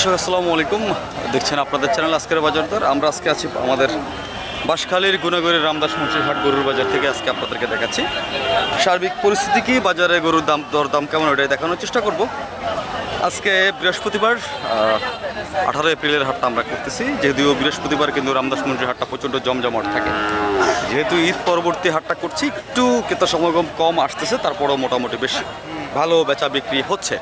দর্শক, আসসালামু আলাইকুম। দেখছেন আপনাদের চ্যানেল আজকের বাজার দর। আমরা আজকে আছি আমাদের বাঁশখালীর গুণাগড়ের রামদাস মুন্সির হাট গরুর বাজার থেকে আজকে আপনাদেরকে দেখাচ্ছি। সার্বিক পরিস্থিতি কি? বাজারে গরুর দাম দর দাম কেমন? ওটাই দেখানোর চেষ্টা করব। আজকে বৃহস্পতিবার আঠারো এপ্রিলের হাটটা আমরা করতেছি। যেহেতু বৃহস্পতিবার কিন্তু রামদাস মন্দির হাটটা প্রচণ্ড জমজমাট থাকে। যেহেতু ঈদ পরবর্তী হাটটা করছি, একটু ক্রেতা সমাগম কম আসতেছে, তারপরেও মোটামুটি বেশ ভালো বেচা বিক্রি হচ্ছে।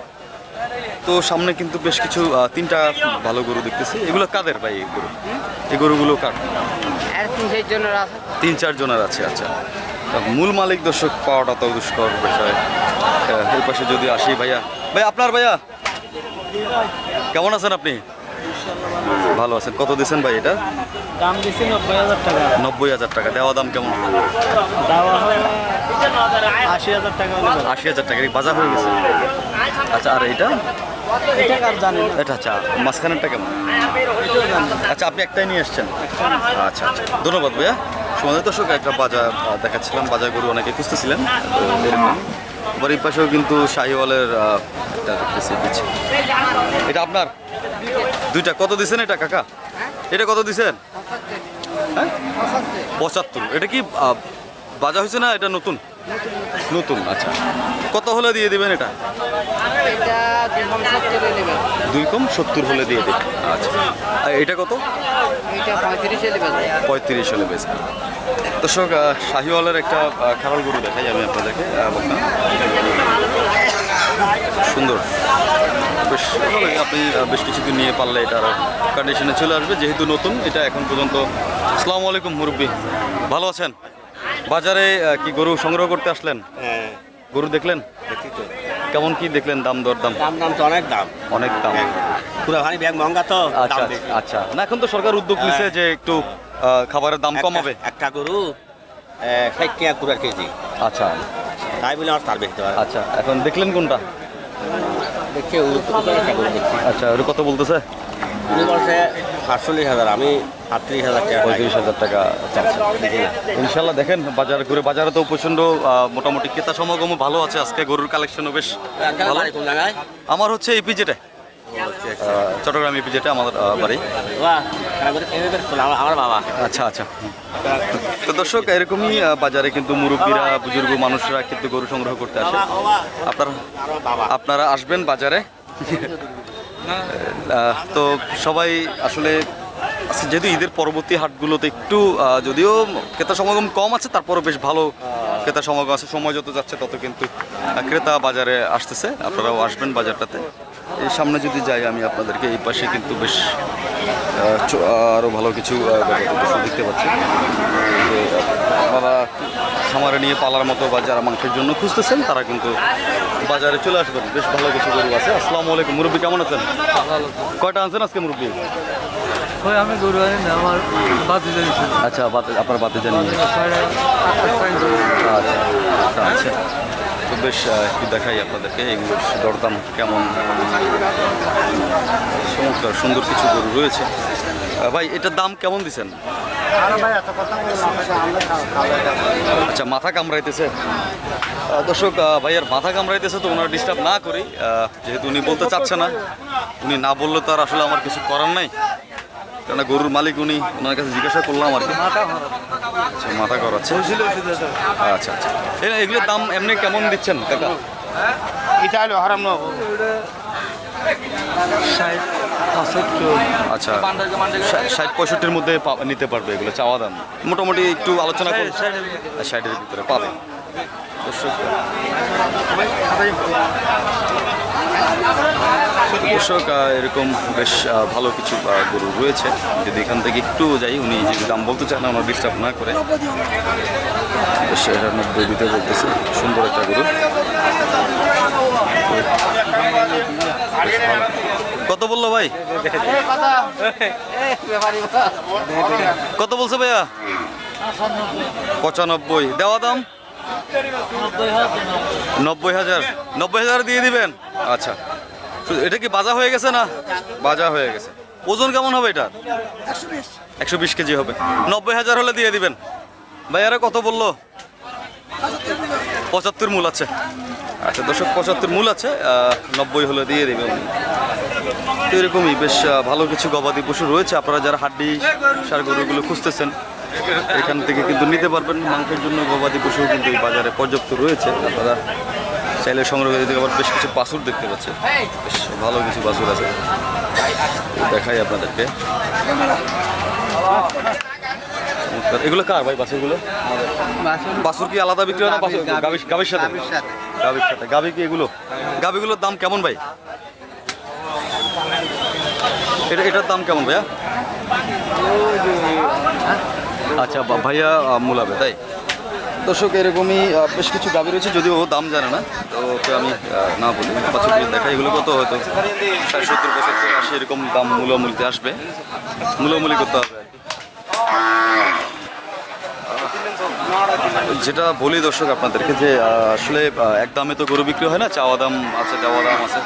তো সামনে কিন্তু বেশ কিছু তিনটা ভালো গরু দেখতেছি। এগুলো কাদের ভাই এই গরু? এই গরুগুলো কার? তিন চার জনের আছে। তিন চার জনের আছে আচ্ছা। তা মূল মালিক দর্শক পাওয়াটা তো দুষ্কর বিষয়। আহ, এই পাশে যদি আসি ভাইয়া। ভাই আপনার ভাইয়া? কেমন আছেন আপনি? ভালো আছেন। কত দিয়েছেন ভাই এটা? দাম নব্বই হাজার টাকা। নব্বই হাজার টাকা। দেওয়া দাম কেমন? দেওয়া আশি হাজার টাকা আশি হাজার টাকা। বাজার হয়ে গেছে। আচ্ছা আর এটা এটা আচ্ছা মাঝখানেরটা কেমন। আচ্ছা আপনি একটাই নিয়ে আচ্ছা আচ্ছা। ধন্যবাদ ভাইয়া। বাজার বাজার গরু অনেকে খুঁজতেছিলেন। পাশেও কিন্তু এটা আপনার? দুইটা। কত দিছেন এটা, কাকা? এটা কত দিছেন? হ্যাঁ? পঁচাত্তর। এটা কি বাজা হয়েছে না এটা নতুন? নতুন আচ্ছা। কত হলে দিয়ে দিবেন এটা? এটা দুই কম সত্তর হলে দিয়ে দিবেন। আচ্ছা। আর এটা কত? এটা পঁয়ত্রিশে হলে বেশ দর্শক শাহিওয়ালের একটা খারাল গরু দেখাই আমি আপনাদেরকে সুন্দর। বেশ আপনি বেশ কিছুদিন নিয়ে পারলে এটার কন্ডিশনে চলে আসবে। যেহেতু নতুন, এটা এখন পর্যন্ত। আসসালামু আলাইকুম মুরব্বী। ভালো আছেন? বাজারে কি গরু সংগ্রহ করতে আসলেন? হ্যাঁ। গরু দেখলেন? দেখি তো। কেমন কি দেখলেন দাম দর দাম? দাম দাম তো অনেক দাম। অনেক দাম। পুরো ভারী ব্যাগ মহঙ্গা তো আচ্ছা আচ্ছা না এখন তো সরকার উদ্যোগ নিছে যে একটু খাবারের দাম একটা- কমাবে। একটা গরু ষাট টাকা পুরো কেজি। আচ্ছা। তাই বলে আমার তার বেচতে আচ্ছা এখন দেখলেন কোনটা? গরু আচ্ছা ওর কত বলতেছে? উনি বলছে সাতচল্লিশ হাজার আমি সাতত্রিশ হাজার টাকা পঁয়ত্রিশ হাজার টাকা চাচ্ছে ইনশাল্লাহ দেখেন বাজার ঘুরে বাজারে তো প্রচণ্ড মোটামুটি ক্রেতা সমাগমও ভালো আছে আজকে গরুর কালেকশনও বেশ ভালো। আমার হচ্ছে ইপিজেটে চট্টগ্রাম ইপিজেটে আমার আহ, বাড়ি। আমার- বাবা। আচ্ছা আচ্ছা। তো দর্শক এরকমই বাজারে কিন্তু মুরব্বীরা বুজুর্গ মানুষরা কিন্তু গরু সংগ্রহ করতে আসে। আপনার আপনারা আসবেন বাজারে। তো সবাই আসলে যেহেতু ঈদের পরবর্তী হাটগুলোতে একটু যদিও ক্রেতা সমাগম কম আছে, তারপরও বেশ ভালো ক্রেতা সমাগম আছে, সময় যত যাচ্ছে তত কিন্তু ক্রেতা বাজারে আসতেছে, আপনারাও আসবেন বাজারটাতে। এই সামনে যদি যাই, আমি আপনাদেরকে এই পাশে কিন্তু বেশ আহ, চ- আরও ভালো কিছু দেখতে পাচ্ছি। যে আপনারা খামারে নিয়ে পালার মতো বা যারা মাংসের জন্য খুঁজতেছেন তারা কিন্তু বাজারে চলে আসবেন। বেশ ভালো কিছু গরু আছে। আসসালামু আলাইকুম মুরব্বী কেমন আছেন? কয়টা আনছেন আজকে মুরব্বী? আমি গরু আনি না আমার বাতি জানিছি আচ্ছা আপনার বাতে জানি আচ্ছা আচ্ছা তো বেশ একটু দেখাই আপনাদেরকে এগুলোর দরদাম কেমন। চমৎকার সুন্দর কিছু গরু রয়েছে। ভাই এটার দাম কেমন দিছেন আচ্ছা মাথা কামড়াইতেছে। দর্শক ভাইয়ার মাথা কামড়াইতেছে তো ওনার ডিস্টার্ব না করি। যেহেতু উনি বলতে চাচ্ছে না উনি না বললে তো আর আসলে আমার কিছু করার নাই। কেননা গরুর মালিক উনি ওনার কাছে জিজ্ঞাসা করলাম আর কি। আচ্ছা মাথা করাচ্ছে আচ্ছা আচ্ছা। এগুলোর দাম এমনি কেমন দিচ্ছেন কাকা? এটা হলো হারাম নব ষাট আচ্ছা ষাট পঁয়ষট্টির মধ্যে পা- নিতে পারবে এগুলো চাওয়া দাম। মোটামুটি একটু আলোচনা করুন। ষাটের ভিতরে। পাবে। দর্শক এরকম বেশ ভালো কিছু গরু রয়েছে। যদি এখান থেকে একটু যাই, উনি যদি দাম বলতে চান ওনার ডিস্টার্ব না করে। বেশ দিতে বলতেছে, সুন্দর একটা গরু। কত বলল ভাই? কত বলছে ভাইয়া? পঁচানব্বই। দেওয়া দাম? নব্বই হাজার। নব্বই হাজার দিয়ে দিবেন? আচ্ছা। এটা কি বাজা হয়ে গেছে না? বাজা হয়ে গেছে। ওজন কেমন হবে এটা একশো বিশ কেজি হবে। নব্বই হাজার হলে দিয়ে দিবেন। ভাইয়ারা কত বলল? পঁচাত্তর মূল আছে। আচ্ছা দশক পঁচাত্তর মূল আছে। নব্বই হলে দিয়ে দেবে এরকমই বেশ ভালো কিছু গবাদি পশু রয়েছে। আপনারা যারা হাড্ডি, সার গরুগুলো খুঁজতেছেন এখান থেকে কিন্তু নিতে পারবেন। মাংসের জন্য গবাদি পশু কিন্তু এই বাজারে পর্যাপ্ত রয়েছে। আপনারা চাইলে সংগ্রহ করে আবার বেশ কিছু বাছুর দেখতে পাচ্ছেন। বেশ ভালো কিছু বাছুর আছে। দেখাই আপনাদেরকে। এগুলো কার ভাই বাছুরগুলো? বাছুর কি আলাদা বিক্রি হয় না গাভীর গাভীর সাথে? গাভীর সাথে। গাভী কি এগুলো? গাভীগুলোর দাম কেমন ভাই? এটা এটার দাম কেমন ভাইয়া? আচ্ছা ভাইয়া মূলাবে তাই? দর্শক, এরকমই বেশ কিছু গাভী রয়েছে, যদিও ও দাম জানে না। তো ওকে আমি না বলি বাচ্চাগুলো দেখা এগুলো কত হয়তো? সত্তর থেকে আসে এরকম দাম মূলামূলিতে আসবে। মূলামূলি করতে হবে। যেটা বলি দর্শক আপনাদেরকে যে আসলে এক দামে তো গরু বিক্রি হয় না, চাওয়া দাম আছে, দেওয়া দাম আছে।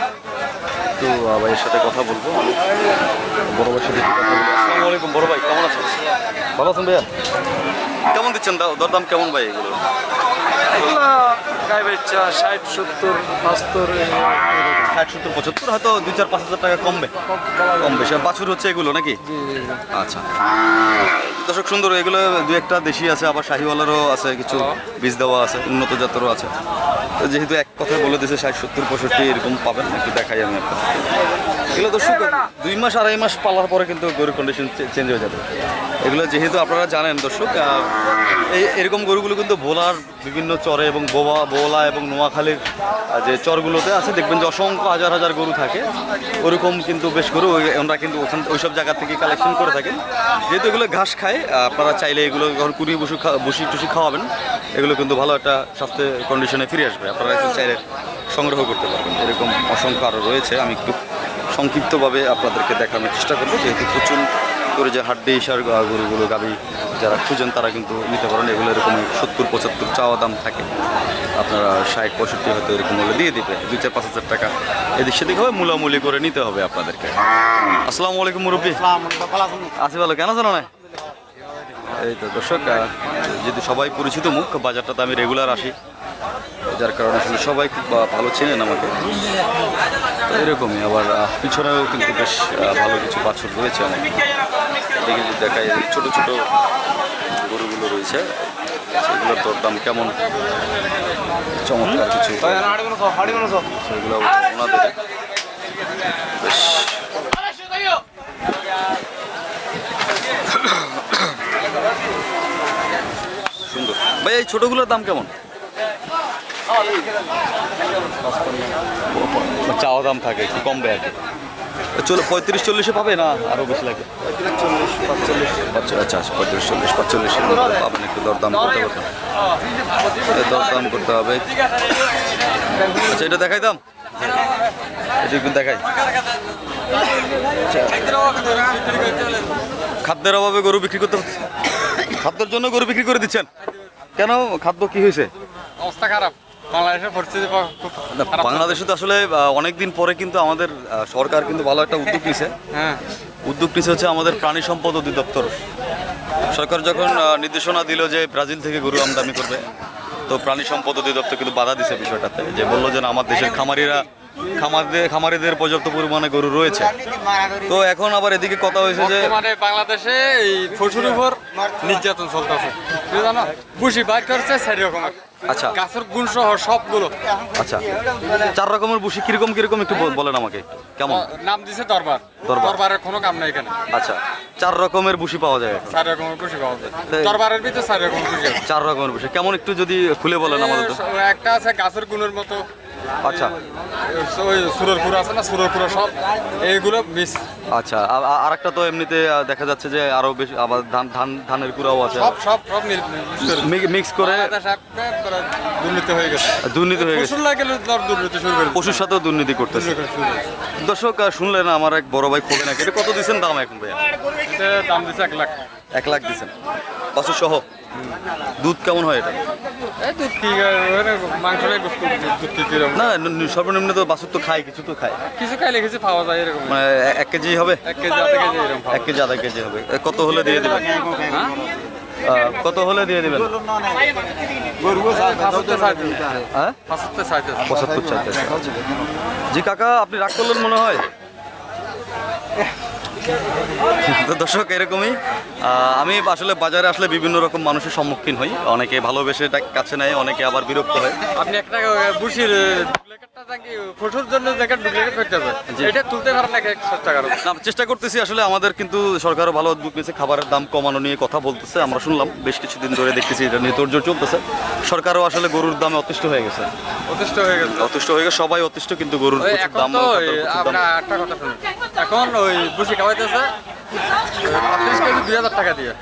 আহ, ভাইয়ের সাথে কথা বলব। বড় ভাইয়ের সাথে একটু আসসালামু আলাইকুম বড় ভাই কেমন আছেন? ভালো আছেন ভাইয়া? কেমন দিচ্ছেন? দাও দরদাম কেমন ভাই এগুলো? গায়ে বাচ্চা ষাট সত্তর ষাট সত্তর পঁচাত্তর হয়তো দুই চার পাঁচ হাজার টাকা কমবে। কম বেশি বাছুর হচ্ছে এগুলো নাকি? আচ্ছা। দর্শক সুন্দর এগুলো দু একটা দেশি আছে আবার শাহিওয়ালারও আছে কিছু বীজ দেওয়া আছে উন্নত জাতেরও আছে। তো যেহেতু এক কথায় বলে দিয়েছে ষাট সত্তর পঁয়ষট্টি এরকম পাবেন একটু দেখাই আমি আপনাকে এগুলো দর্শক দুই মাস আড়াই মাস পালার পরে কিন্তু গরুর কন্ডিশন চেঞ্জ হয়ে যাবে। এগুলো যেহেতু আপনারা জানেন দর্শক এই এরকম গরুগুলো কিন্তু ভোলার বিভিন্ন চরে এবং বোবা, বোলা এবং নোয়াখালীর যে চরগুলোতে আছে, দেখবেন যে অসংখ্য হাজার হাজার গরু থাকে। ওরকম কিন্তু বেশ গরু, ওই- ওনারা কিন্তু ওখান, ওইসব জায়গা থেকে কালেকশন করে থাকেন যেহেতু এগুলো ঘাস খায় আপনারা চাইলে এগুলো যখন কুড়ি বসু বসি টুসি খাওয়াবেন। এগুলো কিন্তু ভালো একটা স্বাস্থ্য কন্ডিশনে ফিরে আসবে। আপনারা চাইলে সংগ্রহ করতে পারবেন। এরকম অসংখ্য আরও রয়েছে। আমি একটু সংক্ষিপ্তভাবে আপনাদেরকে দেখানোর চেষ্টা করব, যেহেতু প্রচুর করে যে হাড্ডি সার গরুগুলো গাবি যারা খুঁজেন তারা কিন্তু নিতে পারেন। এগুলো এরকম সত্তর, পঁচাত্তর চাওয়া দাম থাকে। আপনারা ষাট, পঁয়ষট্টি হয়তো এরকম হলে দিয়ে দিবে। দুই চার, পাঁচ হাজার টাকা এদিক সেদিক হবে, মূলামূলি করে নিতে হবে আপনাদেরকে। আসসালামু আলাইকুম মুরব্বী। আছি ভালো কেন জানো না এই তো দর্শক যেহেতু সবাই পরিচিত মুখ, বাজারটাতে আমি রেগুলার আসি। যার কারণে আসলে সবাই খুব ভালো চেনেন আমাকে। এরকমই, আবার পিছনেও কিন্তু বেশ ভালো কিছু বাছুর রয়েছে অনেক। এদিকে যদি দেখায় এই ছোটো ছোটো গরুগুলো রয়েছে, সেগুলোর তোর দাম কেমন? চমৎকার কিছু। সেগুলো ওনাদের। বেশ। সুন্দর। ভাই, এই ছোটোগুলোর দাম কেমন? চাওয়া দাম থাকে, একটু কমবে আর কি। চলো পঁয়ত্রিশ চল্লিশে পাবে না? আরও বেশি লাগে। আচ্ছা আচ্ছা পঁয়ত্রিশ চল্লিশ পাঁচচল্লিশের একটু দরদাম করতে এ, দরদাম করতে হবে। আচ্ছা এটা দেখাই দাম? এটা একটু দেখাই। আচ্ছা। খাদ্যের অভাবে গরু বিক্রি করতে খাদ্যের জন্য গরু বিক্রি করে দিচ্ছেন। কেন? খাদ্য কি হয়েছে? অবস্থা খারাপ। বাংলাদেশের পরিস্থিতি বাংলাদেশে তো আসলে অনেক দিন পরে কিন্তু আমাদের সরকার কিন্তু ভালো একটা উদ্যোগ নিছে। হ্যাঁ। উদ্যোগ নিছে হচ্ছে আমাদের প্রাণী সম্পদ অধিদপ্তর। সরকার যখন নির্দেশনা দিল যে ব্রাজিল থেকে গরু আমদানি করবে তো প্রাণী সম্পদ অধিদপ্তর কিন্তু বাধা দিছে বিষয়টাতে যে বলল যে আমার দেশের খামারিরা খামারদের খামারিদের পর্যাপ্ত পরিমাণে গরু রয়েছে। তো এখন আবার এদিকে কথা হয়েছে যে বর্তমানে বাংলাদেশে এই পশুর উপর নির্যাতন চলতেছে। জানো বুঝি বাইর করছে রকম আচ্ছা। গাছের গুণ সহ সবগুলো। আচ্ছা। চার রকমের বুসি কীরকম কীরকম একটু বলেন আমাকে কেমন? নাম দিছে দরবার। দরবার। দরবারের কোনো কাম নাই এখানে। আচ্ছা। চার রকমের বুসি পাওয়া যায় চার রকমের পাওয়া যায়। দরবারের ভিতরে চার রকমের চার রকমের বুসি কেমন একটু যদি খুলে বলেন আমাদের একটা আছে গাছের গুণের মতো। আচ্ছা। ওই সুরের আছে না? সুরের সব। এইগুলো মিস আচ্ছা আর একটা তো এমনিতে দেখা যাচ্ছে যে আরও বেশি আবার ধান ধান ধানের কুড়াও আছে। সব সব সব মিক্স করে। মিক্স করে বাংলাদেশ একেবারে দুর্নীতি হয়ে গেছে। দুর্নীতি হয়ে গেছে। পশুর লাগে দুর্নীতি শুরু করে দিচ্ছে। পশুর সাথেও দুর্নীতি করতেছে। দুর্নীতি শুরু করে দিচ্ছে। দর্শক শুনলেন আমার এক বড় ভাই খোবে নাকি? এটা কত দিচ্ছেন দাম এখন ভাইয়া? দাম দিচ্ছে এক লাখ। এক লাখ দিচ্ছেন বাছুর সহ? দুধ কেমন হয় এটা? এই দুধ কি মাংসটাই দুধ কি কীরকম না সর্বনিম্ন তো বাছুর তো খায় কিছু তো খায়। কিছু খাইলে কিছু পাওয়া যায় এরকম। মানে এক কেজি হবে? এক কেজি আধা কেজি এরকম এক কেজি আধা কেজি হবে। কত হলে দিয়ে দেবেন? কত হলে দিয়ে দেবেন? হ্যাঁ? পঁচাত্তর জি কাকা আপনি রাগ করলেন মনে হয়? তো দর্শক এরকমই। আমি আসলে বাজারে আসলে বিভিন্ন রকম মানুষের সম্মুখীন হই। অনেকে ভালোবেসে কাছে নেয় অনেকে আবার বিরক্ত হয়। আপনি একটা। না, চেষ্টা করতেছি আসলে আমাদের কিন্তু সরকারও ভালো উদ্যোগ নিয়েছে খাবারের দাম কমানো নিয়ে কথা বলতেছে আমরা শুনলাম বেশ কিছুদিন ধরে দেখতেছি এটা নিয়ে তোড়জোড় চলতেছে। সরকারও আসলে গরুর দামে অতিষ্ঠ হয়ে গেছে। যথেষ্ট হয়ে গেছে। অতিষ্ঠ হয়ে গেছে সবাই অতিষ্ঠ কিন্তু গরুর দাম একটা কথা শুনুন। এখন ওই বুঝি খাওয়াইতেছে। পঁয়ত্রিশ কেজি দুই হাজার টাকা দিয়ে।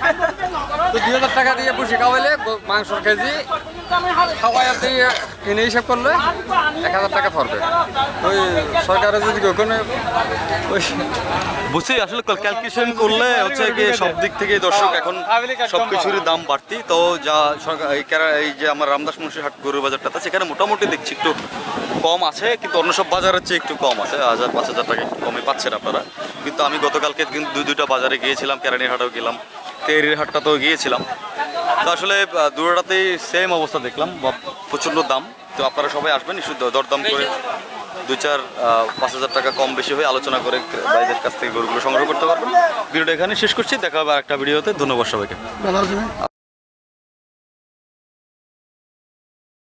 তো দুই হাজার টাকা দিয়ে বুসি খাওয়াইলে মাংসর কেজি খাওয়াই দিয়ে কিনে হিসাব করলে এক হাজার টাকা পড়বে ওই সরকারে যদি ওখানে ওই বুঝছি, আসলে ক্যালকুলেশন করলে হচ্ছে কি সব দিক থেকে দর্শক এখন সব কিছুরই দাম বাড়তি। তো যা এই যে আমার রামদাস মুন্সির হাট গরুর বাজারটা আছে সেখানে মোটামুটি দেখছি একটু কম আছে, কিন্তু অন্য সব বাজারের চেয়ে একটু কম আছে। হাজার, পাঁচ হাজার টাকা একটু কমে পাচ্ছেন আপনারা। কিন্তু আমি গতকালকে কিন্তু দুই দুইটা বাজারে গিয়েছিলাম, কেরানির হাটেও গেলাম তেরির হাটটাতেও গিয়েছিলাম। তো আসলে দুটাতেই সেম অবস্থা দেখলাম প্রচণ্ড দাম। তো আপনারা সবাই আসবেন শুধু দরদাম করে দুই চার পাঁচ হাজার টাকা কম বেশি হয়ে আলোচনা করে বাইদের কাছ থেকে গরুগুলো সংগ্রহ করতে পারবেন। ভিডিওটা এখানে শেষ করছি, দেখা হবে আর একটা ভিডিওতে। ধন্যবাদ সবাইকে।